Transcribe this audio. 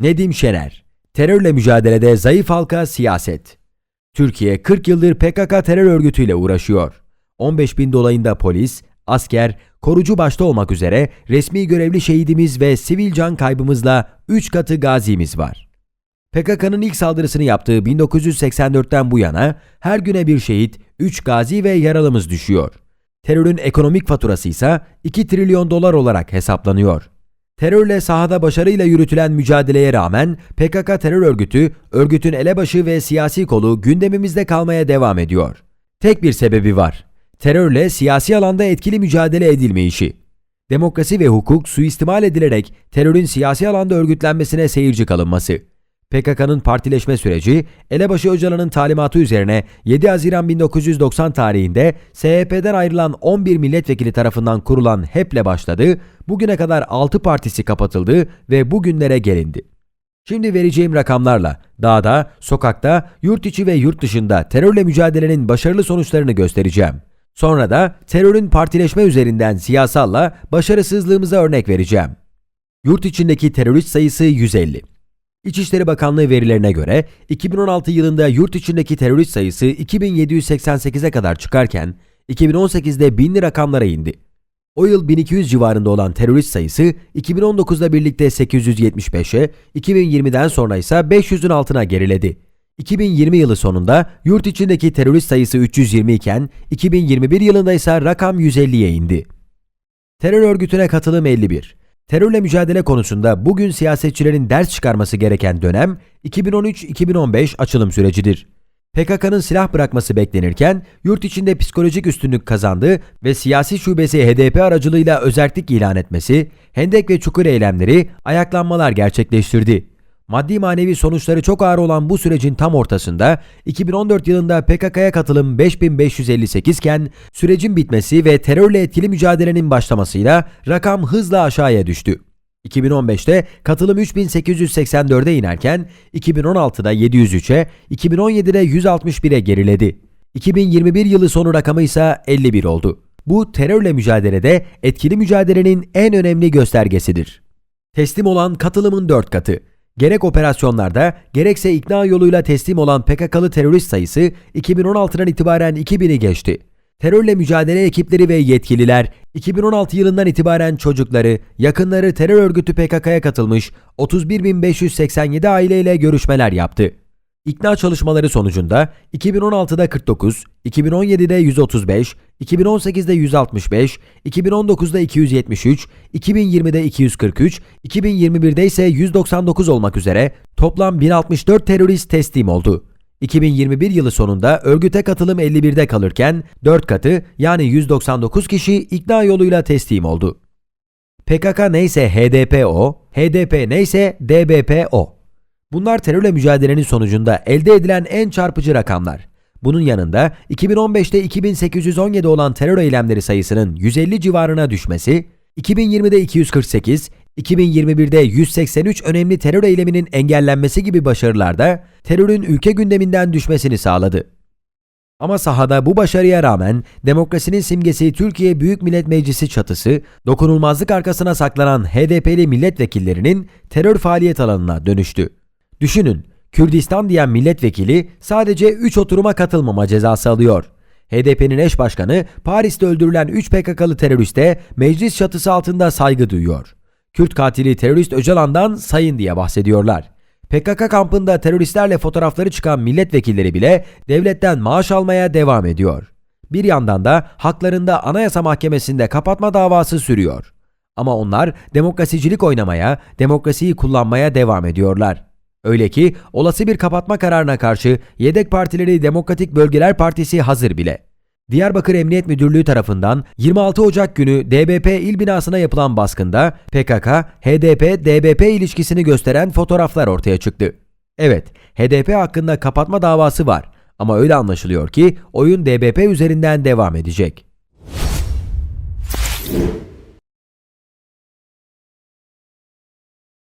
Nedim Şener Terörle mücadelede zayıf halka siyaset Türkiye 40 yıldır PKK terör örgütüyle uğraşıyor. 15 bin dolayında polis, asker, korucu başta olmak üzere resmi görevli şehidimiz ve sivil can kaybımızla 3 katı gazimiz var. PKK'nın ilk saldırısını yaptığı 1984'ten bu yana her güne bir şehit, 3 gazi ve yaralımız düşüyor. Terörün ekonomik faturası ise 2 trilyon dolar olarak hesaplanıyor. Terörle sahada başarıyla yürütülen mücadeleye rağmen PKK terör örgütü, örgütün elebaşı ve siyasi kolu gündemimizde kalmaya devam ediyor. Tek bir sebebi var. Terörle siyasi alanda etkili mücadele edilmeyişi. Demokrasi ve hukuk suistimal edilerek terörün siyasi alanda örgütlenmesine seyirci kalınması. PKK'nın partileşme süreci, Elebaşı Öcalan'ın talimatı üzerine 7 Haziran 1990 tarihinde SHP'den ayrılan 11 milletvekili tarafından kurulan HEP'le başladı, bugüne kadar 6 partisi kapatıldı ve bugünlere gelindi. Şimdi vereceğim rakamlarla dağda, sokakta, yurt içi ve yurt dışında terörle mücadelenin başarılı sonuçlarını göstereceğim. Sonra da terörün partileşme üzerinden siyasalla başarısızlığımıza örnek vereceğim. Yurt içindeki terörist sayısı 150. İçişleri Bakanlığı verilerine göre 2016 yılında yurt içindeki terörist sayısı 2788'e kadar çıkarken 2018'de binli rakamlara indi. O yıl 1200 civarında olan terörist sayısı 2019'da birlikte 875'e, 2020'den sonra ise 500'ün altına geriledi. 2020 yılı sonunda yurt içindeki terörist sayısı 320 iken 2021 yılında ise rakam 150'ye indi. Terör örgütüne katılım 51. Terörle mücadele konusunda bugün siyasetçilerin ders çıkarması gereken dönem 2013-2015 açılım sürecidir. PKK'nın silah bırakması beklenirken yurt içinde psikolojik üstünlük kazandı ve siyasi şubesi HDP aracılığıyla özerklik ilan etmesi, hendek ve çukur eylemleri, ayaklanmalar gerçekleştirdi. Maddi manevi sonuçları çok ağır olan bu sürecin tam ortasında 2014 yılında PKK'ya katılım 5558 iken sürecin bitmesi ve terörle etkili mücadelenin başlamasıyla rakam hızla aşağıya düştü. 2015'te katılım 3884'e inerken 2016'da 703'e, 2017'de 161'e geriledi. 2021 yılı sonu rakamı ise 51 oldu. Bu terörle mücadelede etkili mücadelenin en önemli göstergesidir. Teslim olan katılımın 4 katı. Gerek operasyonlarda gerekse ikna yoluyla teslim olan PKK'lı terörist sayısı 2016'dan itibaren 2000'i geçti. Terörle mücadele ekipleri ve yetkililer 2016 yılından itibaren çocukları, yakınları terör örgütü PKK'ya katılmış 31.587 aileyle görüşmeler yaptı. İkna çalışmaları sonucunda 2016'da 49, 2017'de 135, 2018'de 165, 2019'da 273, 2020'de 243, 2021'de ise 199 olmak üzere toplam 1064 terörist teslim oldu. 2021 yılı sonunda örgüte katılım 51'de kalırken 4 katı yani 199 kişi ikna yoluyla teslim oldu. PKK neyse HDP o, HDP neyse DBP o. Bunlar terörle mücadelenin sonucunda elde edilen en çarpıcı rakamlar. Bunun yanında 2015'te 2817 olan terör eylemleri sayısının 150 civarına düşmesi, 2020'de 248, 2021'de 183 önemli terör eyleminin engellenmesi gibi başarılar da terörün ülke gündeminden düşmesini sağladı. Ama sahada bu başarıya rağmen demokrasinin simgesi Türkiye Büyük Millet Meclisi çatısı, dokunulmazlık arkasına saklanan HDP'li milletvekillerinin terör faaliyet alanına dönüştü. Düşünün, Kürdistan diyen milletvekili sadece 3 oturuma katılmama cezası alıyor. HDP'nin eş başkanı Paris'te öldürülen 3 PKK'lı teröriste meclis çatısı altında saygı duyuyor. Kürt katili terörist Öcalan'dan sayın diye bahsediyorlar. PKK kampında teröristlerle fotoğrafları çıkan milletvekilleri bile devletten maaş almaya devam ediyor. Bir yandan da haklarında Anayasa Mahkemesi'nde kapatma davası sürüyor. Ama onlar demokrasicilik oynamaya, demokrasiyi kullanmaya devam ediyorlar. Öyle ki olası bir kapatma kararına karşı yedek partileri Demokratik Bölgeler Partisi hazır bile. Diyarbakır Emniyet Müdürlüğü tarafından 26 Ocak günü DBP il binasına yapılan baskında PKK, HDP, DBP ilişkisini gösteren fotoğraflar ortaya çıktı. Evet, HDP hakkında kapatma davası var ama öyle anlaşılıyor ki oyun DBP üzerinden devam edecek.